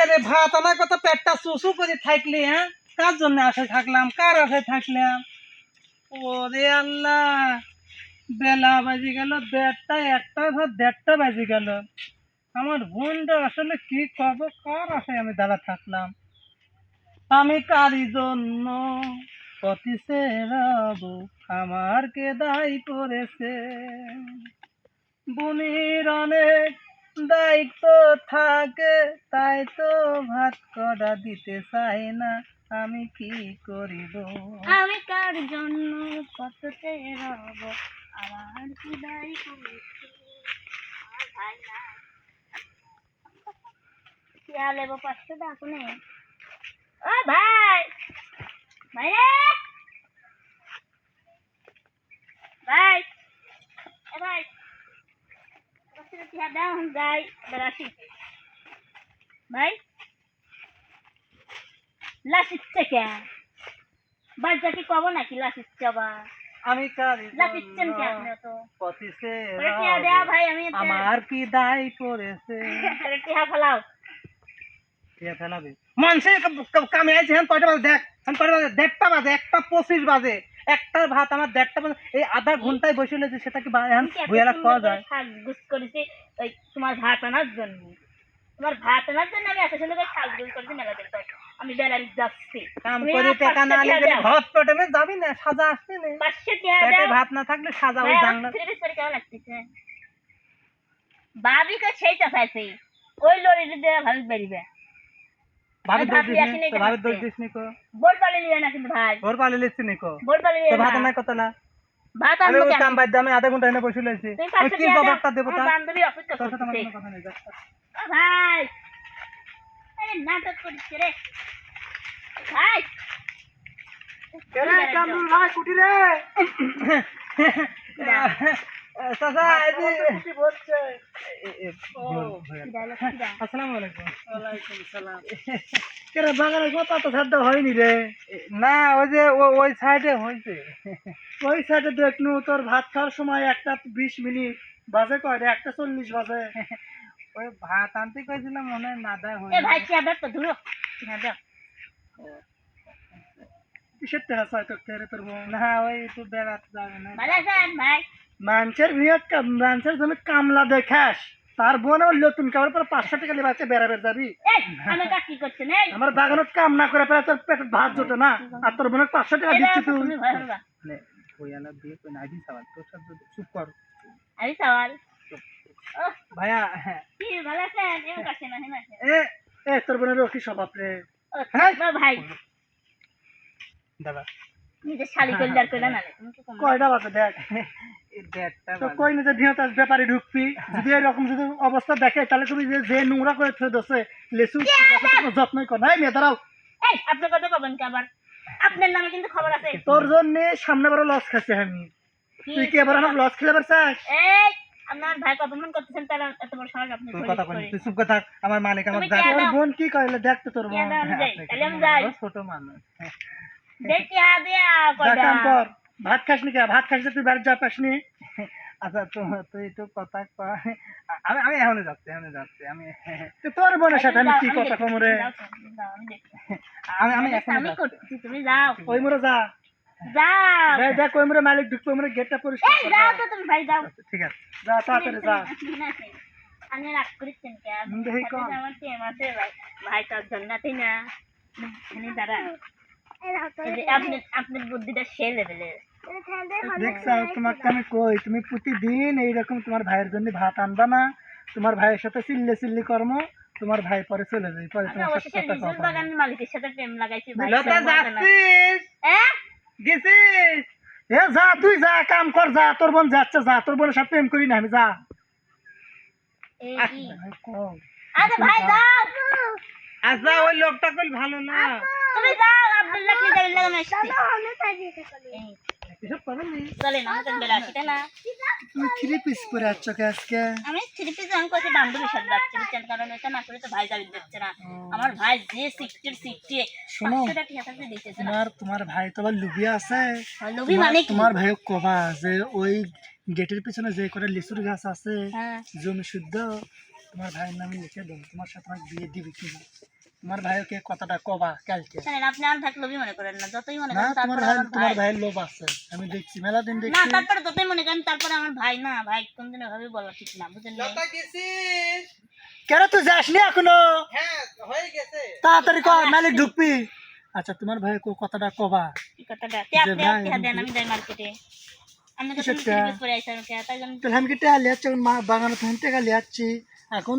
কেরে ভাত আনার কথা পেটটা চুচু করে থাকলি হ্যাঁ? কার জন্য আসে থাকলাম? কার আসে থাকলাম? ওরে আল্লাহ, বেলা বাজি গেল দেড়টা একটা ধর দেড়টা বাজি গেল। আমার বোনটা আসলে কি করব? কার আসে আমি দাঁড়া থাকলাম? আমি কারি জন্য পথিসে রব আমার কে দায়ী করেছে। বুনির অনেক দায়িত্ব থাকে, তাই তো ভাত কড়া দিতে চাই না। আমি কি করিব? আমি কার জন্য কততে রব আমার কি দায়ী করেছে আমার ভাই নাই লেবো পাঁচশো টাকা নে ও ভাই! ভাই ভাই এ ভাই পাঁচশো টাকা দাও আমি যাই বেড়াসি ভাই লাসিচ্ছে কে বাচ্চা কি কব নাকি লাসিচ্ছে বা আমি কারি লাসিচ্ছেন কে জন্য আপনি তো পথিসে ওরে টিয়া দেয়া ভাই আমি একটা- আমার কি দায় করেছে আরে টিহা ফেলাও। কে ফেলাবে। মানুষের কামে আইছে হ্যাঁ কয়টা বাজে দেখ? হ্যাঁ কয়টা বাজে? দেড়টা বাজে একটা পঁচিশ বাজে। একটা ভাত আমার দেড়টা বাজে। এই আধা ঘন্টায় বসে রয়েছে সেটা কি হ্যাঁ ভুয়ালা খাওয়া যায়। সাজগুজ করেছি ওই তোমার ভাত আনার জন্য। তোমার ভাত আনার জন্য আমি এত সুন্দর করে সাজগুজ করেছি মেলা আমি বেড়ালি যাচ্ছি। কাম করে টাকা না ভাত যাবি না সাজা আসবে না। পাঁচশো টিয়া ভাত না থাকলে সাজা ওই জানলা। পিস পরে কেমন লাগতেছে? সেইটা ওই লরিটি ভাবি বেরিবে ভাবি দোষ দিস নি নাকি ভাবি দোষ দিস নি কো। বোল পালে নিবে না কিন্তু ভাই। ওর পালে লিখছি নি কো। বোল পালে তো ভাত না কত না। ভাত আমি আনব ওই কেন? কাম বাদ দিয়ে আধা ঘণ্টা এনে বসে রয়েছি। তুমি আমি পাঁচশো কি জবাবটা দেবো তা বান্ধবী অপেক্ষা তোর সাথে কোনো কথা নেই ভাই। আরে নাটক করছে রে। ভাই। কেরে কামরুল ভাই কুটি রে হয়নি রে। না ওই যে ওই সাইডে হয়েছে ওই সাইডে দেখনু তোর ভাত খাওয়ার সময় একটা বিশ মিনিট বাজে কয় রে একটা চল্লিশ বাজে। ওই ভাত আনতে কইছিলাম মনে হয় না দেয় ভাই দাও। তো কিসের তোর তেরে তোর না ওই একটু বেড়াতে যাবে না। ভালো ভাই? মানুষের ভিড় মানুষের জমি কামলা দেখাস তার বোন ওর নতুন কাপড় পরে পাঁচশো টাকা লিবাতে বেড়াবে যাবি। এই আমি কাজ কি করছেন এই। আমার বাগানত কাম না করে পেলে তোর পেটে ভাত জোটে না। আর তোর বোনের পাঁচশো টাকা দিচ্ছি তুই। ও ভাইয়া কি আছে এ তোর বোনের রকি স্বভাব রে। হ্যাঁ? ভাই। দাদা। নিজে শালি কইলার কইলা না রে, তুমি কি কম কয়টা বাজে দেখ? তো কই না যে ভিহতাস ব্যাপারে ঢুকবি? যদি এরকম যদি অবস্থা দেখে তাহলে তুমি যে যে নোংরা করে থয়ে দোষে লেসু যত্নই কর। নাই মেয়ে দাঁড়াও। এই আপনি কত কবেন কি আবার? আপনার নামে কিন্তু খবর আছে। তোর জন্য সামনে বড় লস খাচ্ছে আমি? তুই কি এবার আমার লস খেলে পারছিস এই আপনার ভাই অপমান করতেছেন তারা এত বড় সাহস আপনি তুই কথা করে। তুই চুপ কথা আমার মালিক আমার বোন কি কইলে? দেখতে তোর বোন। আদা আমি যাই, তাহলে আমি যাই। ছোট মানুষ। দেখি হা দিয়া যা কাম কর ভাত খাস নি কে? ভাত খাস তুই বাড়ি যা পাস নি? আচ্ছা তো তুই একটু কথা আমি আমি এখনই যাচ্ছি এখনই যাচ্ছি আমি তো তোর বোনের সাথে আমি কি যাও, কথা কম রে? আমি আমি তুমি যাও। ওই মোরে যা। যাও। দেখ দেখ ওই মোরে মালিক ঢুকবে মোরে গেটটা পরিষ্কার এই যাও তো তুমি ভাই যাও। ঠিক আছে। যা তাড়াতাড়ি যা। আমি রাগ করেছেন কে? হুম, দেখি আমার টেম আছে ভাই ভাই তো জন্নাতেই না। এখানে দাঁড়া। এই যে আপনি আপনার বুদ্ধিটা সে লেভেলের দেখছ তোমাকে আমি কই তুমি প্রতিদিন এইরকম তোমার ভাইয়ের জন্য ভাত আনবা না তোমার ভাইয়ের সাথে চিল্লে চিল্লি কর্ম তোমার ভাই পরে চলে যাই পরে তোমার সাথে কথা লিজুর বাগানের মালিকের সাথে প্রেম লাগাইছি ভাই। লতা সে বলে না। যাচ্ছিস? এ? গেছিস? এ যা তুই যা কাম কর যা তোর বোন যাচ্ছে যা তোর বোনের সাথে প্রেম করি না আমি যা। এই ভাই, কও। আরে ভাই যাও। আচ্ছা ওই লোকটা কইল ভালো না। তুমি যাও আব্দুল্লাহ কি দাঁড়িয়ে লাগানো আসছি? এই, এসব পারো নি? চলেন আমাদের বেলা আসিতে না। তুমি থ্রি পিস করে আসছ কে আজকে? আমি থ্রি পিস আমি করছি বান্ধবীর সাথে যাচ্ছি বুঝছেন কারণ এটা না করে তো ভাই যাবি দিচ্ছে না। আমার ভাই যে সিক্সটির সিক্সটি শোনো। পাঁচশো টাকা হাতে দিতেছে না। তোমার তোমার ভাই তো আবার লুবিয়া আছে। লবি তোমার- মানে তোমার ভাই কবা যে ওই গেটের পিছনে যে করে লিচুর গাছ আছে হ্যাঁ। জমি শুদ্ধ তোমার ভাইয়ের নামে লিখে দেবো তোমার সাথে আমার বিয়ে দিবি কি না তোমার ভাইকে কথাটা কবা কালকে। শোনেন আপনি লোভই মনে করেন না যতই মনে না করেন তোমার ভাই তোমার ভাইয়ের লোভ আছে আমি দেখছি মেলা দিন না দেখছি। তারপরে যতই মনে করেন তারপরে আমার ভাই না ভাই কোনদিন ভাবে বলা ঠিক না বুঝলেন কেন তুই যাসনি এখনও? হ্যাঁ, তাড়াতাড়ি কর মালিক ঢুকবি। আচ্ছা তোমার ভাই কথাটা কবা। কথাটা তে আপনি আপনি দেন আমি যাই মার্কেটে। আমি তো তুমি করে আমি তাই জন্য তাহলে আমি কি টেকা লিয়াচ্ছি বাগানে টেকা এখন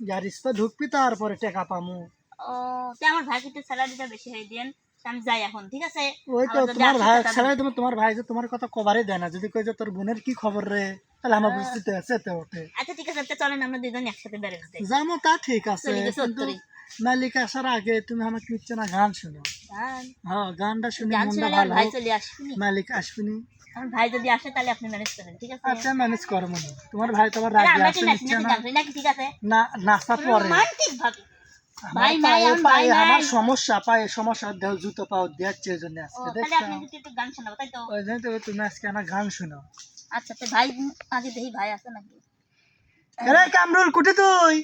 গাড়িস তো ঢুকবি তারপরে টেকা পামু। ও তে আমার ভাইকে একটু স্যালারিটা বেশি হয়ে দেন আমি যাই এখন ঠিক আছে? ওই তো তোমার ভাই ছাড়াই তোমার ভাই যে তোমার কথা কবারই দেয় না যদি কই যে তোর বোনের কি খবর রে তাহলে আমার বুঝতে আছে তো ওঠে। আচ্ছা ঠিক আছে তা চলেন আমরা দুজন একসাথে বেরোতে জানো তা ঠিক আছে কিন্তু মালিক আসার আগে তুমি আমাকে নিচ্ছে না গান শোনো। গান? হ্যাঁ গানটা শুনে মনটা ভালো মালিক আসবিনি। আমার ভাই যদি আসে তাহলে আপনি ম্যানেজ করেন ঠিক আছে? আচ্ছা ম্যানেজ করো মনে তোমার ভাই তোমার তাহলে রাগে আমরা আসে নিচ্ছে না। নাকি ঠিক আছে? না নাস্তা পরে। রোমান্টিক ভাবে। ভাই পায়ে- ভাই আমার সমস্যা পায়ে সমস্যা দেহ জুতো পাও দিয়াচ্ছে এই জন্য আজকে দেখছ? আপনি যদি একটু গান শোনাবো তাই তো? ওই জন্য তো তুমি আজকে আমার গান শোনো আচ্ছা তো ভাই আগে দেখি ভাই আছে নাকি? আরে কামরুল কুটি তুই?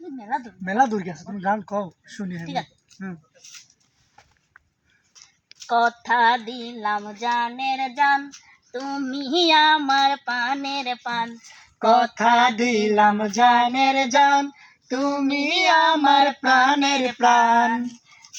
এই মেলা দূর। মেলা দূর গেছে তুমি গান কও শুনি আমি। ঠিক আছে। হুম। কথা দিলাম জানের জান। তুমি আমার পানের পান। কথা দিলাম জানের জান। তুমি আমার প্রাণের প্রাণ।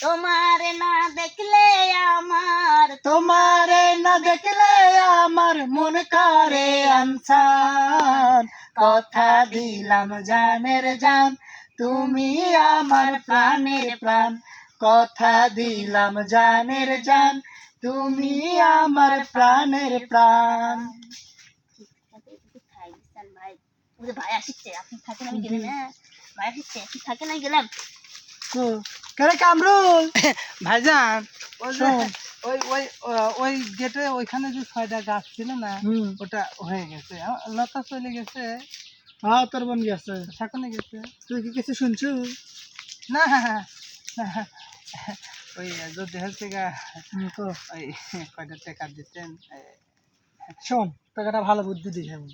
তোমার না দেখলে আমার তোমারে না দেখলে আমার মন করে আনসান। কথা দিলাম জানের জান। তুমি আমার প্রাণের প্রাণ। কথা দিলাম জানের জান তুমি আমার প্রাণের প্রাণ। ভাই আসছে আপনি থাকেন আমি গেলাম হ্যাঁ ভাই আসছে আপনি থাকেন আমি গেলাম তো কেরে কামরুল? ভাইজান ওই ওই ওই ওই গেটে ওইখানে যে ছয়টা গাছ ছিল না ওটা হয়ে গেছে। লতা চলে গেছে। হ্যাঁ তোর বোন গেছে শাকনে গেছে। তুই কি কিছু শুনছু? না। ওই যদি হচ্ছে গা ওই কয়টা টাকা দিতেন? শোন তোকে একটা ভালো বুদ্ধি দিই আমি।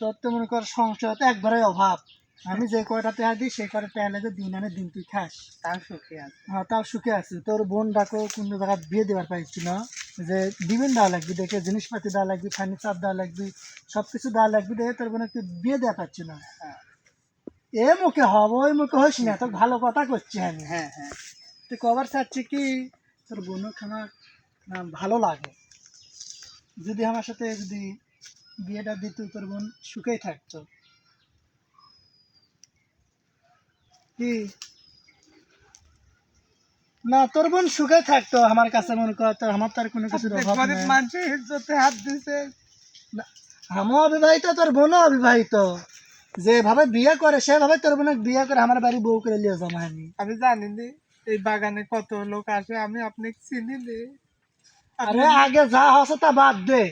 তোর তো মনে কর সংসার তো একবারে অভাব। আমি যে কয়টা টাকা দিই সেই কয়টা টাকা লেগে দিন আনে দিন তুই খাস। তার সুখে আছে। হ্যাঁ তাও সুখে আছে। তোর বোন ডাকো কোনো জায়গায় বিয়ে দেওয়ার পাইছি না। যে দিবেন দেওয়া লাগবে দেখে জিনিসপাতি দেওয়া লাগবে ফার্নিচার দেওয়া লাগবে সব কিছু দেওয়া লাগবে দেখে তোর বোন একটু বিয়ে দেওয়া পাচ্ছি না। হ্যাঁ। এ মুখে হব ওই মুখে হইস না তোর ভালো কথা করছি আমি। হ্যাঁ হ্যাঁ। তুই কবার চাচ্ছি কি তোর বোনও খানা ভালো লাগে। যদি আমার সাথে যদি বিয়েটা দিত তোর বোন সুখেই থাকতো। কি? না তোর বোন সুখে থাকতো আমার কাছে মনে কর তো আমার তো আর কোনো কিছু গরিব মানুষের ইজ্জতে হাত দিছে। আমিও অবিবাহিত তোর বোনও অবিবাহিত। যেভাবে বিয়ে করে সেভাবে তোর বোনকে বিয়ে করে আমার বাড়ি বউ করে নিয়ে জমা আমি আমি জানি নি এই বাগানে কত লোক আসে আমি আপনাকে চিনি আরে আগে যা হচ্ছে তা বাদ দে।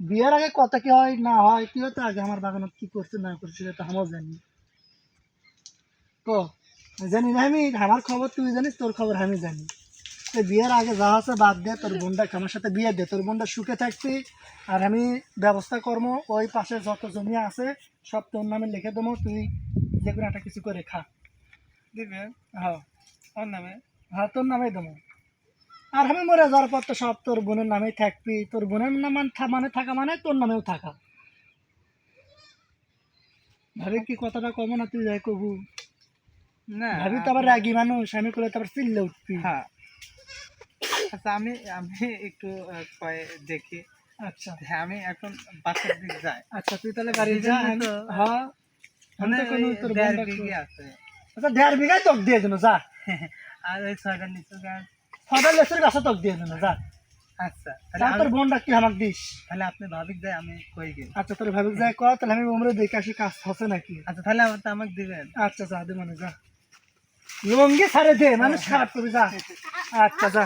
বিয়ের আগে কত কি হয় না হয় কি হতো আগে আমার বাগানত কি করছে না করছে সেটা তো আমিও জানি। তো জানি না আমি আমার খবর তুই জানিস তোর খবর আমি জানি। তো বিয়ের আগে যা আছে বাদ দে তোর বোনটা আমার সাথে বিয়ে দে তোর বোনটা সুখে থাকবি আর আমি ব্যবস্থা করব ওই পাশে যত জমি আছে সব তোর নামে লিখে দেবো তুই যে কোনো একটা কিছু করে খা। দিবেন? হ্যাঁ। ওর নামে? হ্যাঁ তোর নামেই দেবো। আর আমি মরে যাওয়ার পর তো সব তোর বোনের নামেই থাকবি। তোর বোনের নাম মানে থাকা মানে তোর নামেও থাকা। ভাবি কি কথাটা কম না তুই যাই কবু? না ভাবি তো আবার রাগি মানুষ আমি করে তারপর চিল্লে উঠবি। হ্যাঁ। আচ্ছা আমি আমি একটু দেখি। আচ্ছা। হ্যাঁ আমি এখন বাসার দিক যাই। আচ্ছা তুই তাহলে বাড়ি যা? হ্যাঁ মানে কোনো তোর আছে। আচ্ছা দেড় বিঘায় তক দিয়ে দিন যা। আর ওই ছয়টা লিচু গাছ। ফটার লেসের গাছে তক দিয়ে দিন যা। আচ্ছা তাহলে তা তোর বোনটা কি আমাকে দিস? তাহলে আপনি ভাবিক দেয় আমি কই গেল। আচ্ছা তোর ভাবিক তাহলে আমি উমরে দেখে আসি কাজ হচ্ছে নাকি। আচ্ছা তাহলে আমার তো আমাকে দিবেন। আচ্ছা যা দে মানে যা। লঙ্গি ছাড়ে দে মানুষ খারাপ করবি যা। আচ্ছা যা।